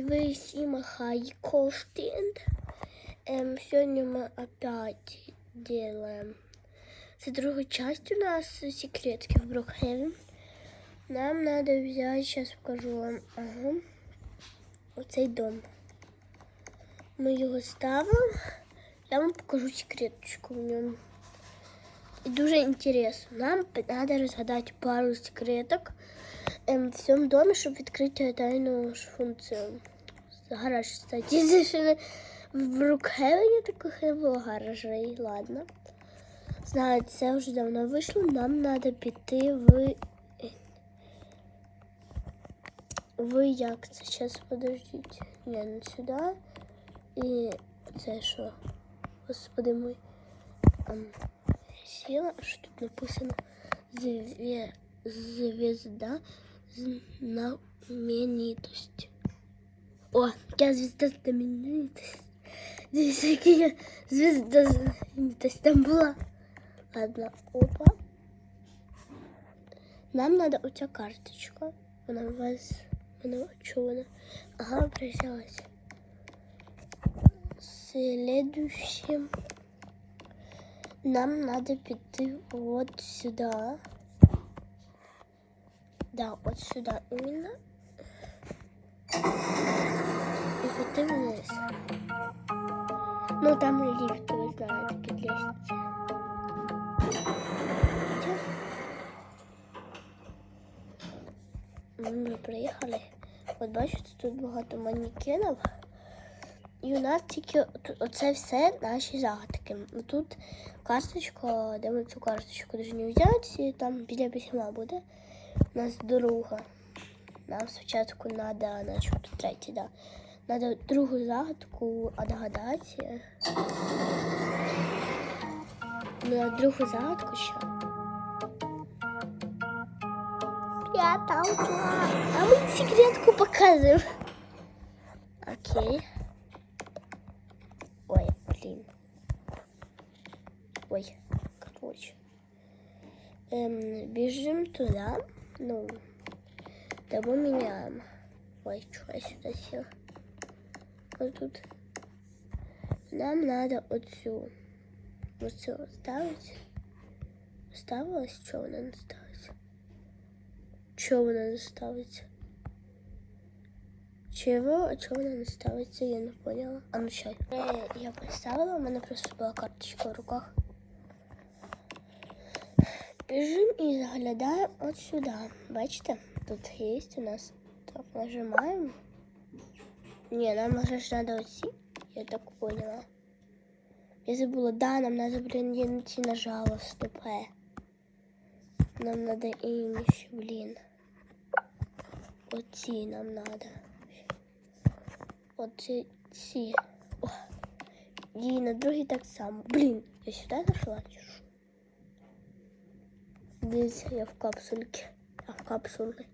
вы всем хай Колштейн. Эм, сегодня мы опять делаем... Это другая часть у нас секретки в Брукхевен. Нам надо взять, сейчас покажу вам, ага, оцей дом. Ми його ставимо. Я вам покажу секреточку в ньому. І дуже інтересно. Нам треба розгадати пару секреток ем, в цьому домі, щоб відкрити тайну ж функцію. Гараж, кстати, зайшли в Брукхевені таких не було гаражей, ладно. Знаю, це вже давно вийшло. Нам треба піти в. Ви як це? Зараз подождіть. Ні, не сюди. І це що? Господи мой. Сіла, що тут написано? Зве- Звезда знаменитость. О, я звезда знаменитость. Здесь какие звезда знаменитость там была. Ладно, опа. Нам надо у тебя карточка. Она у вас... Она она? Ага, призналась. Следующим нам надо пойти вот сюда. Да, вот сюда именно. И пойти вниз. Ну, там лифт, вы знаете, під лестница. Ми приїхали. От бачите, тут багато манекенів. І у нас тільки оце все наші загадки. Тут карточка, де ми цю карточку повинні взяти, і там біля письма буде. У нас друга. Нам спочатку треба, начебто третій, да. Надо другу загадку отгадати. Ну, а другу загадку ще. П'ята ушла. А ми секретку показуємо. Окей. Ой, блин. Ой, короче. Эм, бежим туда. Ну, мы меняем. Ой, что я сюда сел? Вот тут. Нам надо вот всю. Вот все ставить. Ставилось, что надо ставить? Что надо ставить? Чего? А чого вона не ставиться, я не поняла. А ну чай. Е, Я поставила, у мене просто була карточка в руках. Біжимо і заглядаємо от сюди. Бачите, тут є у нас. Так, нажимаємо. Ні, нам вже ж треба оці. Я так поняла. Я забула, да, нам надо, блин, я на ці нажала, стопе. Нам надо інші, блин. Оці нам надо. Оці ці. О. І на другий так само. Блін, я сюди зайшла чи що? Дивіться, я в капсульці. Я в капсулі.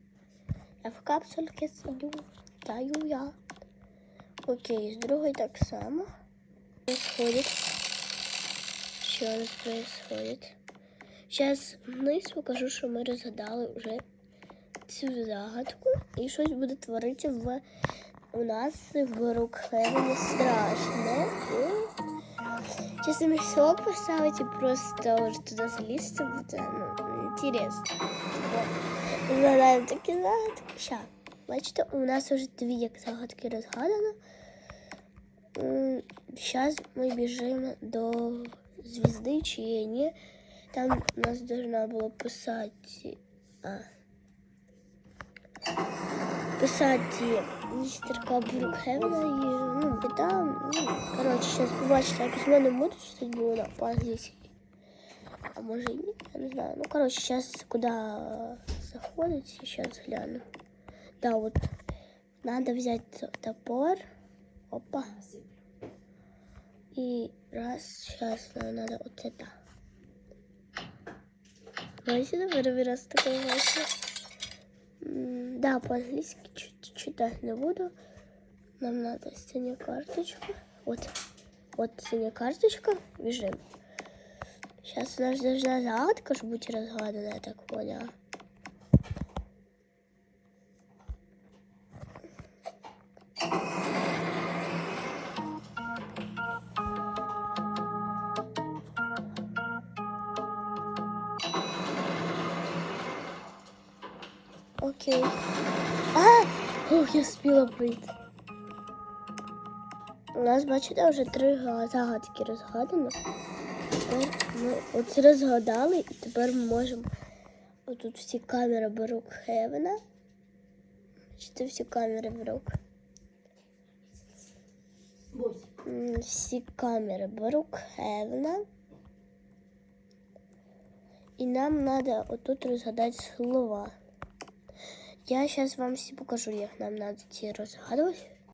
Я в капсульці сидю. Таю я. Окей, з другої так само. Происходит. Що нас происходит? Сейчас вниз покажу, що ми розгадали вже цю загадку. І щось буде творитися в у нас в Рукхевені страшне. Чесно, мішок поставити і просто вже туди залізти буде ну, інтересно. Загадаємо такі загадки. Ща. Бачите, у нас вже дві як загадки розгадано. Зараз ми біжимо до звізди чи ні. Там у нас должна була писати. А, писати містерка Брукхевена і ну, там, ну, коротше, зараз побачите, я письмо не буду читати, бо вона по-англійськи. А може і ні, я не знаю. Ну, коротше, зараз куди заходить, зараз гляну. Да, от надо взяти топор. Опа. И раз, сейчас надо вот это. Давайте первый раз такой возьму. М, Да, по-английски чуть- читать не буду. Нам надо синяя карточка. Вот. Вот синяя карточка. Бежим. Сейчас у нас должна загадка ж быть разгадана, я так поняла. Окей. А! Ох, я спіла прийти. У нас, бачите, вже три га- загадки розгадано. Тепер ми оці розгадали, і тепер ми можемо. Отут всі камери Брукхевена. Бачите, всі камери. М, Всі камери Брукхевена. І нам треба отут розгадати слова. Я сейчас вам всі покажу, як нам надо ці розгадувати.